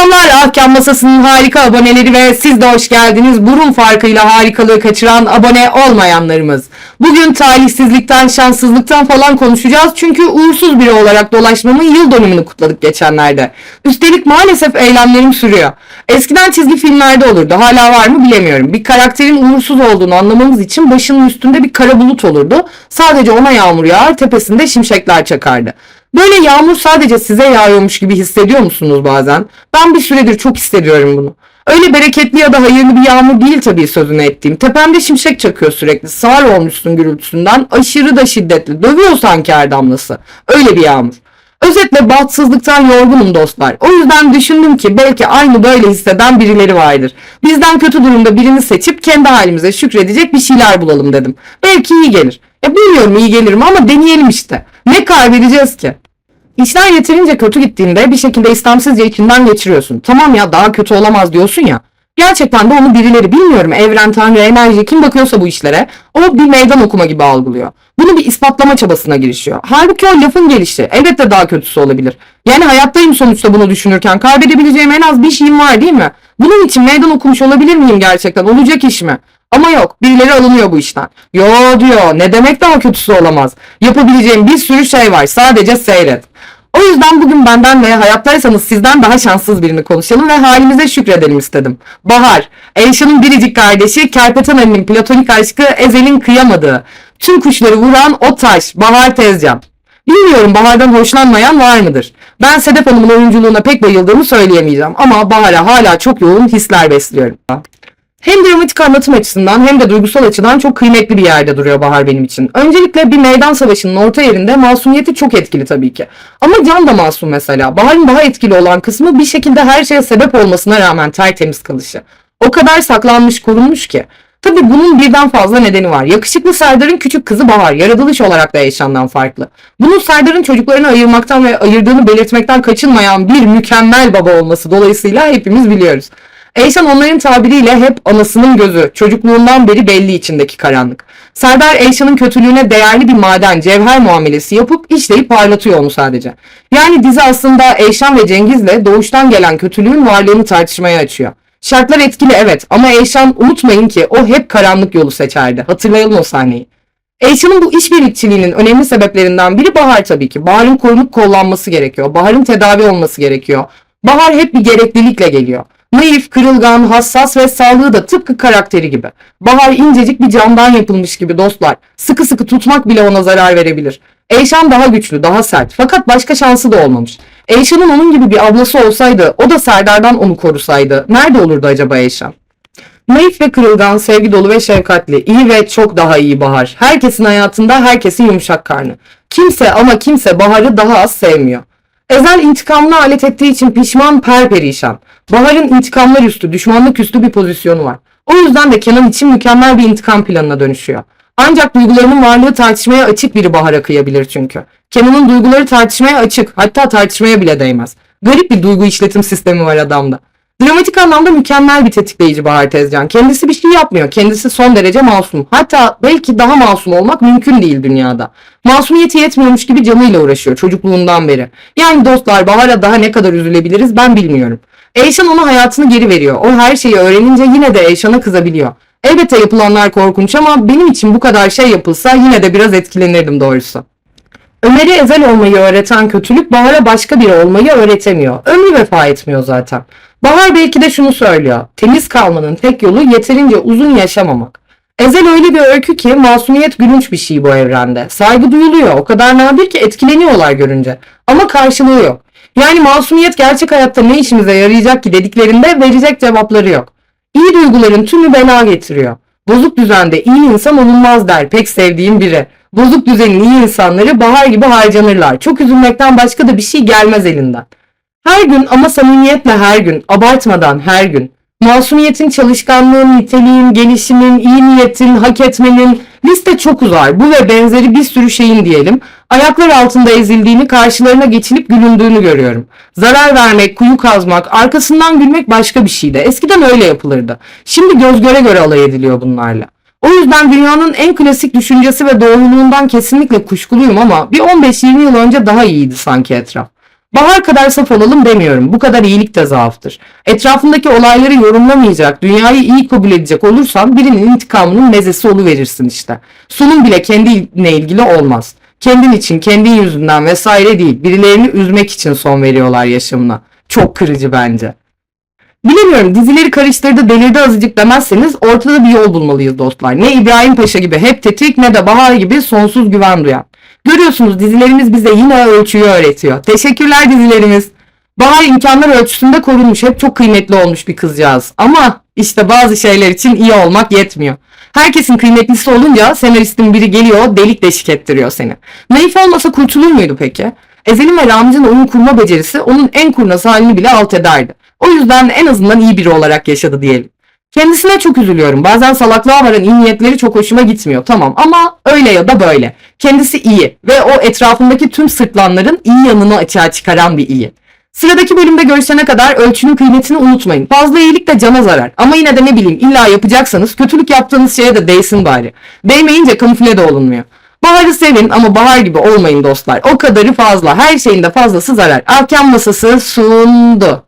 Selamlar Ahkam Masası'nın harika aboneleri ve siz de hoş geldiniz. Burun farkıyla harikalığı kaçıran abone olmayanlarımız. Bugün talihsizlikten, şanssızlıktan falan konuşacağız. Çünkü uğursuz biri olarak dolaşmamın yıl dönümünü kutladık geçenlerde. Üstelik maalesef eylemlerim sürüyor. Eskiden çizgi filmlerde olurdu. Hala var mı bilemiyorum. Bir karakterin uğursuz olduğunu anlamamız için başının üstünde bir kara bulut olurdu. Sadece ona yağmur yağar, tepesinde şimşekler çakardı. Böyle yağmur sadece size yağıyormuş gibi hissediyor musunuz bazen? Ben bir süredir çok hissediyorum bunu. Öyle bereketli ya da hayırlı bir yağmur değil tabii sözünü ettiğim. Tepemde şimşek çakıyor sürekli. Sağır olmuşsun gürültüsünden. Aşırı da şiddetli. Dövüyor sanki her damlası. Öyle bir yağmur. Özetle bahtsızlıktan yorgunum dostlar. O yüzden düşündüm ki belki aynı böyle hisseden birileri vardır. Bizden kötü durumda birini seçip kendi halimize şükredecek bir şeyler bulalım dedim. Belki iyi gelir. Ya bilmiyorum iyi gelir mi ama deneyelim işte. Ne kaybedeceğiz ki? İşler yeterince kötü gittiğinde bir şekilde istemsizce içinden geçiriyorsun. Tamam ya daha kötü olamaz diyorsun ya. Gerçekten de onu birileri bilmiyorum evren, tanrı, enerji kim bakıyorsa bu işlere o bir meydan okuma gibi algılıyor. Bunu bir ispatlama çabasına girişiyor. Halbuki o lafın gelişi elbette daha kötüsü olabilir. Yani hayattayım sonuçta bunu düşünürken kaybedebileceğim en az bir şeyim var değil mi? Bunun için meydan okumuş olabilir miyim gerçekten? Olacak iş mi? Ama yok birileri alınıyor bu işten. Yo diyor ne demek daha kötüsü olamaz. Yapabileceğim bir sürü şey var sadece seyret. O yüzden bugün benden ve hayattaysanız sizden daha şanssız birini konuşalım ve halimize şükredelim istedim. Bahar, Eyşan'ın biricik kardeşi, Kerpeten Ali'nin platonik aşkı, Ezel'in kıyamadığı. Tüm kuşları vuran o taş, Bahar Tezcan. Bilmiyorum Bahar'dan hoşlanmayan var mıdır? Ben Sedef Hanım'ın oyunculuğuna pek bayıldığımı söyleyemeyeceğim ama Bahar'a hala çok yoğun hisler besliyorum. Hem dramatik anlatım açısından hem de duygusal açıdan çok kıymetli bir yerde duruyor Bahar benim için. Öncelikle bir meydan savaşının orta yerinde masumiyeti çok etkili tabii ki. Ama Can da masum mesela. Bahar'ın daha etkili olan kısmı bir şekilde her şeye sebep olmasına rağmen tertemiz kalışı. O kadar saklanmış korunmuş ki. Tabii bunun birden fazla nedeni var. Yakışıklı Serdar'ın küçük kızı Bahar, yaratılış olarak da Eyşan'dan farklı. Bunun Serdar'ın çocuklarını ayırmaktan ve ayırdığını belirtmekten kaçınmayan bir mükemmel baba olması dolayısıyla hepimiz biliyoruz. Eyşan onların tabiriyle hep anasının gözü, çocukluğundan beri belli içindeki karanlık. Serdar Eyşan'ın kötülüğüne değerli bir maden, cevher muamelesi yapıp işleyip parlatıyor onu sadece. Yani dizi aslında Eyşan ve Cengiz'le doğuştan gelen kötülüğün varlığını tartışmaya açıyor. Şartlar etkili evet ama Eyşan unutmayın ki o hep karanlık yolu seçerdi. Hatırlayalım o sahneyi. Eyşan'ın bu işbirlikçiliğinin önemli sebeplerinden biri Bahar tabii ki. Bahar'ın korunup kollanması gerekiyor. Bahar'ın tedavi olması gerekiyor. Bahar hep bir gereklilikle geliyor. Naif, kırılgan, hassas ve sağlığı da tıpkı karakteri gibi. Bahar incecik bir camdan yapılmış gibi dostlar. Sıkı sıkı tutmak bile ona zarar verebilir. Eyşan daha güçlü, daha sert. Fakat başka şansı da olmamış. Eyşan'ın onun gibi bir ablası olsaydı, o da Serdar'dan onu korusaydı, nerede olurdu acaba Eyşan? Naif ve kırılgan, sevgi dolu ve şefkatli, iyi ve çok daha iyi Bahar. Herkesin hayatında herkesin yumuşak karnı. Kimse ama kimse Bahar'ı daha az sevmiyor. Ezel intikamını alet ettiği için pişman perperişan. Bahar'ın intikamlar üstü, düşmanlık üstü bir pozisyonu var. O yüzden de Kenan için mükemmel bir intikam planına dönüşüyor. Ancak duygularının varlığı tartışmaya açık biri Bahar'a kıyabilir çünkü. Kenan'ın duyguları tartışmaya açık, hatta tartışmaya bile değmez. Garip bir duygu işletim sistemi var adamda. Dramatik anlamda mükemmel bir tetikleyici Bahar Tezcan. Kendisi bir şey yapmıyor. Kendisi son derece masum. Hatta belki daha masum olmak mümkün değil dünyada. Masumiyeti yetmiyormuş gibi canıyla uğraşıyor çocukluğundan beri. Yani dostlar Bahar'a daha ne kadar üzülebiliriz ben bilmiyorum. Eyşan ona hayatını geri veriyor. O her şeyi öğrenince yine de Eyşan'a kızabiliyor. Elbette yapılanlar korkunç ama benim için bu kadar şey yapılsa yine de biraz etkilenirdim doğrusu. Ömer'e ezel olmayı öğreten kötülük Bahar'a başka biri olmayı öğretemiyor. Ömrü vefa etmiyor zaten. Bahar belki de şunu söylüyor. Temiz kalmanın tek yolu yeterince uzun yaşamamak. Ezel öyle bir öykü ki masumiyet gülünç bir şey bu evrende. Saygı duyuluyor. O kadar nadir ki etkileniyorlar görünce. Ama karşılığı yok. Yani masumiyet gerçek hayatta ne işimize yarayacak ki dediklerinde verecek cevapları yok. İyi duyguların tümü bela getiriyor. Bozuk düzende iyi insan olunmaz der pek sevdiğim biri. Bozuk düzenin iyi insanları bahar gibi harcanırlar. Çok üzülmekten başka da bir şey gelmez elinden. Her gün ama samimiyetle her gün, abartmadan her gün. Masumiyetin, çalışkanlığın, niteliğin, gelişimin, iyi niyetin, hak etmenin liste çok uzar. Bu ve benzeri bir sürü şeyin diyelim. Ayaklar altında ezildiğini, karşılarına geçilip gülündüğünü görüyorum. Zarar vermek, kuyu kazmak, arkasından gülmek başka bir şeydi. Eskiden öyle yapılırdı. Şimdi göz göre göre alay ediliyor bunlarla. O yüzden dünyanın en klasik düşüncesi ve doğruluğundan kesinlikle kuşkuluyum ama bir 15-20 yıl önce daha iyiydi sanki etraf. Bahar kadar saf olalım demiyorum. Bu kadar iyilik de zaaftır. Etrafındaki olayları yorumlamayacak, dünyayı iyi kabul edecek olursan birinin intikamının mezesi oluverirsin işte. Sunum bile kendine ilgili olmaz. Kendin için, kendin yüzünden vesaire değil. Birilerini üzmek için son veriyorlar yaşamına. Çok kırıcı bence. Bilemiyorum dizileri karıştırdı delirdi azıcık demezseniz ortada bir yol bulmalıyız dostlar. Ne İbrahim Paşa gibi hep tetik ne de Bahar gibi sonsuz güven duyan. Görüyorsunuz dizilerimiz bize yine ölçüyü öğretiyor. Teşekkürler dizilerimiz. Bahar imkanlar ölçüsünde korunmuş hep çok kıymetli olmuş bir kızcağız. Ama işte bazı şeyler için iyi olmak yetmiyor. Herkesin kıymetlisi olunca senaristin biri geliyor delik deşik ettiriyor seni. Naif olmasa kurtulur muydu peki? Ezel'in ve Ramiz'in oyun kurma becerisi onun en kurnaz halini bile alt ederdi. O yüzden en azından iyi biri olarak yaşadı diyelim. Kendisine çok üzülüyorum. Bazen salaklığa varan iyi niyetleri çok hoşuma gitmiyor. Tamam ama öyle ya da böyle. Kendisi iyi ve o etrafındaki tüm sırtlanların iyi yanını açığa çıkaran bir iyi. Sıradaki bölümde görüşene kadar ölçünün kıymetini unutmayın. Fazla iyilik de cana zarar. Ama yine de ne bileyim illa yapacaksanız kötülük yaptığınız şeye de değsin bari. Değmeyince kamufle de olunmuyor. Baharı sevin ama bahar gibi olmayın dostlar. O kadarı fazla. Her şeyin de fazlası zarar. Ahkam masası sundu.